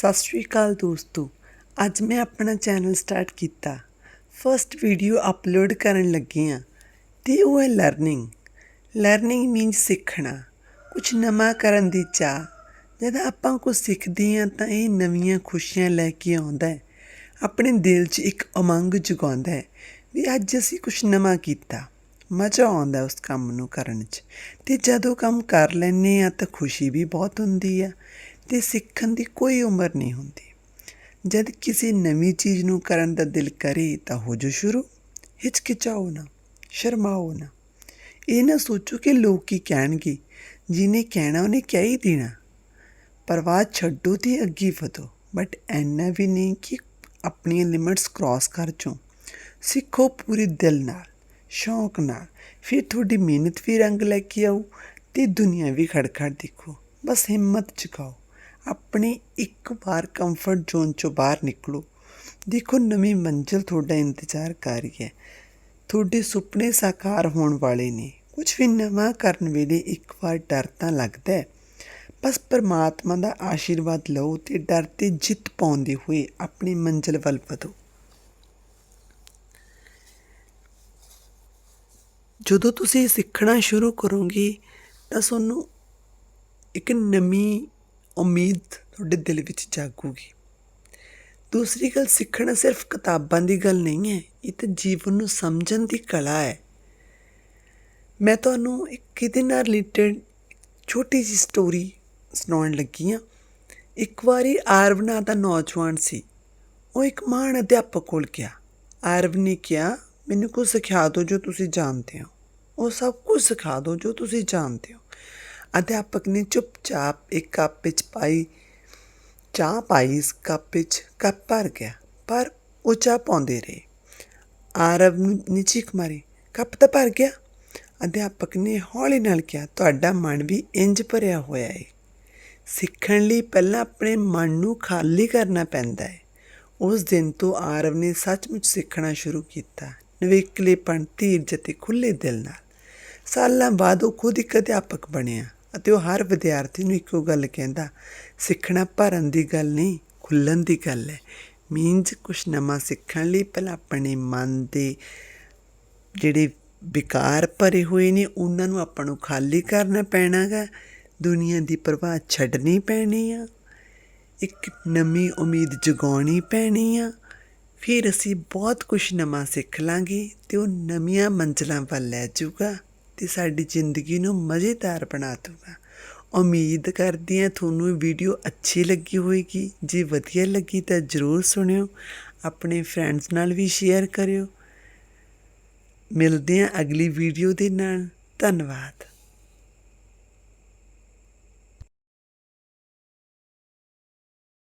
ਸਤਿ ਸ਼੍ਰੀ ਅਕਾਲ ਦੋਸਤੋ। ਅੱਜ ਮੈਂ ਆਪਣਾ ਚੈਨਲ ਸਟਾਰਟ ਕੀਤਾ। ਫਰਸਟ ਵੀਡੀਓ ਅਪਲੋਡ ਕਰਨ ਲੱਗੀ ਹਾਂ ਤੇ ਉਹ ਹੈ ਲਰਨਿੰਗ ਲਰਨਿੰਗ ਮੀਨਸ ਸਿੱਖਣਾ। ਕੁਝ ਨਵਾਂ ਕਰਨ ਦੀ ਚਾਹ। ਜਦ ਆਪਾਂ ਕੁਝ ਸਿੱਖਦੇ ਹਾਂ ਤਾਂ ਇਹ ਨਵੀਆਂ ਖੁਸ਼ੀਆਂ ਲੈ ਕੇ ਆਉਂਦਾ ਹੈ। ਆਪਣੇ ਦਿਲ 'ਚ ਇੱਕ ਉਮੰਗ ਜਗਾਉਂਦਾ ਹੈ ਵੀ ਅੱਜ ਅਸੀਂ ਕੁਝ ਨਵਾਂ ਕੀਤਾ। ਮਜ਼ਾ ਆਉਂਦਾ ਉਸ ਕੰਮ ਨੂੰ ਕਰਨ 'ਚ। ਤੇ ਜਦੋਂ ਕੰਮ ਕਰ ਲੈਂਦੇ ਆ ਤਾਂ ਖੁਸ਼ੀ ਵੀ ਬਹੁਤ ਹੁੰਦੀ ਆ। ਤੇ ਸਿੱਖਣ ਦੀ ਕੋਈ ਉਮਰ ਨਹੀਂ ਹੁੰਦੀ। ਜਦ ਕਿਸੇ ਨਵੀਂ ਚੀਜ਼ ਨੂੰ ਕਰਨ ਦਾ ਦਿਲ ਕਰੇ ਤਾਂ ਹੋ ਜੋ ਸ਼ੁਰੂ। ਹਿਚਕਿਚਾਓ ਨਾ, ਸ਼ਰਮਾਓ ਨਾ। ਇਹ ਨਾ ਸੋਚੋ ਕਿ ਲੋਕ ਕੀ ਕਹਿਣਗੇ ਜਿਹਨੇ ਕਹਿਣਾ ਉਹਨੇ ਕਹਿ ਹੀ ਦੇਣਾ। ਪਰਵਾਹ ਛੱਡੋ ਤੇ ਅੱਗੇ ਵਧੋ ਬਟ ਐਨਾ ਵੀ ਨਹੀਂ ਕਿ ਆਪਣੀਆਂ ਲਿਮਿਟਸ ਕ੍ਰਾਸ ਕਰ ਚੋ। ਸਿੱਖੋ ਪੂਰੇ ਦਿਲ ਨਾਲ, ਸ਼ੌਂਕ ਨਾਲ। ਫਿਰ ਤੁਹਾਡੀ ਮਿਹਨਤ ਵੀ ਰੰਗ ਲੈ ਕੇ ਆਉ ਤੇ ਦੁਨੀਆ ਵੀ ਖੜਖੜ ਦੇਖੋ। ਬਸ ਹਿੰਮਤ ਚੁਕਾਓ ਆਪਣੀ ਇੱਕ ਵਾਰ ਕੰਫਰਟ ਜ਼ੋਨ ਚੋਂ ਬਾਹਰ ਨਿਕਲੋ। ਦੇਖੋ, ਨਵੀਂ ਮੰਜ਼ਿਲ ਤੁਹਾਡਾ ਇੰਤਜ਼ਾਰ ਕਰ ਰਹੀ ਹੈ। ਤੁਹਾਡੇ ਸੁਪਨੇ ਸਾਕਾਰ ਹੋਣ ਵਾਲੇ ਨੇ। ਕੁਝ ਵੀ ਨਵਾਂ ਕਰਨ ਵੇਲੇ ਇੱਕ ਵਾਰ ਡਰ ਤਾਂ ਲੱਗਦਾ ਹੈ। ਬਸ ਪਰਮਾਤਮਾ ਦਾ ਆਸ਼ੀਰਵਾਦ ਲਓ ਤੇ ਡਰ ਤੇ ਜਿੱਤ ਪਾਉਂਦੇ ਹੋਏ ਆਪਣੀ ਮੰਜ਼ਿਲ ਵੱਲ ਵਧੋ। ਜਦੋਂ ਤੁਸੀਂ ਸਿੱਖਣਾ ਸ਼ੁਰੂ ਕਰੋਗੇ, ਤਾਂ ਤੁਹਾਨੂੰ ਇੱਕ ਨਵੀਂ ਉਮੀਦ ਤੁਹਾਡੇ ਦਿਲ ਵਿੱਚ ਜਾਗੂਗੀ। ਦੂਸਰੀ ਗੱਲ, ਸਿੱਖਣਾ ਸਿਰਫ ਕਿਤਾਬਾਂ ਦੀ ਗੱਲ ਨਹੀਂ ਹੈ, ਇਹ ਤਾਂ ਜੀਵਨ ਨੂੰ ਸਮਝਣ ਦੀ ਕਲਾ ਹੈ। ਮੈਂ ਤੁਹਾਨੂੰ ਇੱਕ ਇਹਦੇ ਨਾਲ ਰਿਲੇਟਡ ਛੋਟੀ ਜਿਹੀ ਸਟੋਰੀ ਸੁਣਾਉਣ ਲੱਗੀ ਹਾਂ। ਇੱਕ ਵਾਰੀ ਆਰਵ ਨਾਂ ਦਾ ਨੌਜਵਾਨ ਸੀ। ਉਹ ਇੱਕ ਮਹਾਨ ਅਧਿਆਪਕ ਕੋਲ ਗਿਆ। ਆਰਵ ਨੇ ਕਿਹਾ, ਮੈਨੂੰ ਕੁਝ ਸਿਖਾ ਦਿਓ ਜੋ ਤੁਸੀਂ ਜਾਣਦੇ ਹੋ। ਉਹ ਸਭ ਕੁਝ ਸਿਖਾ ਦਿਓ ਜੋ ਤੁਸੀਂ ਜਾਣਦੇ ਹੋ। ਅਧਿਆਪਕ ਨੇ ਚੁੱਪਚਾਪ ਇੱਕ ਕੱਪ ਵਿੱਚ ਪਾਈ, ਚਾਹ ਪਾਈ, ਇਸ ਕੱਪ ਵਿੱਚ ਕੱਪ ਭਰ ਗਿਆ, ਪਰ ਉਹ ਚਾਹ ਪਾਉਂਦੇ ਰਹੇ। ਆਰਵ ਨੇ ਚੀਕ ਮਾਰੀ ਕੱਪ ਤਾਂ ਭਰ ਗਿਆ? ਅਧਿਆਪਕ ਨੇ ਹੌਲੀ ਨਾਲ ਕਿਹਾ, ਤੁਹਾਡਾ ਮਨ ਵੀ ਇੰਜ ਭਰਿਆ ਹੋਇਆ ਹੈ ਸਿੱਖਣ ਲਈ ਪਹਿਲਾਂ ਆਪਣੇ ਮਨ ਨੂੰ ਖਾਲੀ ਕਰਨਾ ਪੈਂਦਾ ਹੈ ਉਸ ਦਿਨ ਤੋਂ ਆਰਵ ਨੇ ਸੱਚਮੁੱਚ ਸਿੱਖਣਾ ਸ਼ੁਰੂ ਕੀਤਾ, ਨਵੇਕਲੇਪਣ, ਧੀਰਜ ਅਤੇ ਖੁੱਲੇ ਦਿਲ ਨਾਲ। ਸਾਲਾਂ ਬਾਅਦ ਉਹ ਖੁਦ ਇੱਕ ਅਧਿਆਪਕ ਬਣਿਆ। ਅਤੇ ਉਹ ਹਰ ਵਿਦਿਆਰਥੀ ਨੂੰ ਇੱਕੋ ਗੱਲ ਕਹਿੰਦਾ, ਸਿੱਖਣਾ ਭਰਨ ਦੀ ਗੱਲ ਨਹੀਂ ਖੁੱਲਣ ਦੀ ਗੱਲ ਹੈ। ਮੀਨਸ ਕੁਛ ਨਵਾਂ ਸਿੱਖਣ ਲਈ ਪਹਿਲਾਂ ਆਪਣੇ ਮਨ ਦੇ ਜਿਹੜੇ ਵਿਕਾਰ ਭਰੇ ਹੋਏ ਨੇ, ਉਹਨਾਂ ਨੂੰ ਆਪਾਂ ਨੂੰ ਖਾਲੀ ਕਰਨਾ ਪੈਣਾਗਾ। ਦੁਨੀਆ ਦੀ ਪਰਵਾਹ ਛੱਡਣੀ ਪੈਣੀ ਆ। ਇੱਕ ਨਵੀਂ ਉਮੀਦ ਜਗਾਉਣੀ ਪੈਣੀ ਆ। ਫਿਰ ਅਸੀਂ ਬਹੁਤ ਕੁਝ ਨਵਾਂ ਸਿੱਖ ਲਾਂਗੇ ਤੇ ਉਹ ਨਵੀਆਂ ਮੰਜ਼ਲਾਂ ਵੱਲ ਲੈ ਜਾਊਗਾ। ਤੇ ਸਾਡੀ ਜ਼ਿੰਦਗੀ ਨੂੰ ਮਜ਼ੇਦਾਰ ਬਣਾ ਦੂਗਾ ਉਮੀਦ ਕਰਦੀ ਹਾਂ ਤੁਹਾਨੂੰ ਵੀਡੀਓ ਅੱਛੀ ਲੱਗੀ ਹੋਵੇਗੀ। ਜੇ ਵਧੀਆ ਲੱਗੀ ਤਾਂ ਜਰੂਰ ਸੁਣਿਓ, ਆਪਣੇ ਫਰੈਂਡਸ ਨਾਲ ਵੀ ਸ਼ੇਅਰ ਕਰਿਓ। ਮਿਲਦੇ ਹਾਂ ਅਗਲੀ ਵੀਡੀਓ ਦੇ ਨਾਲ। ਧੰਨਵਾਦ।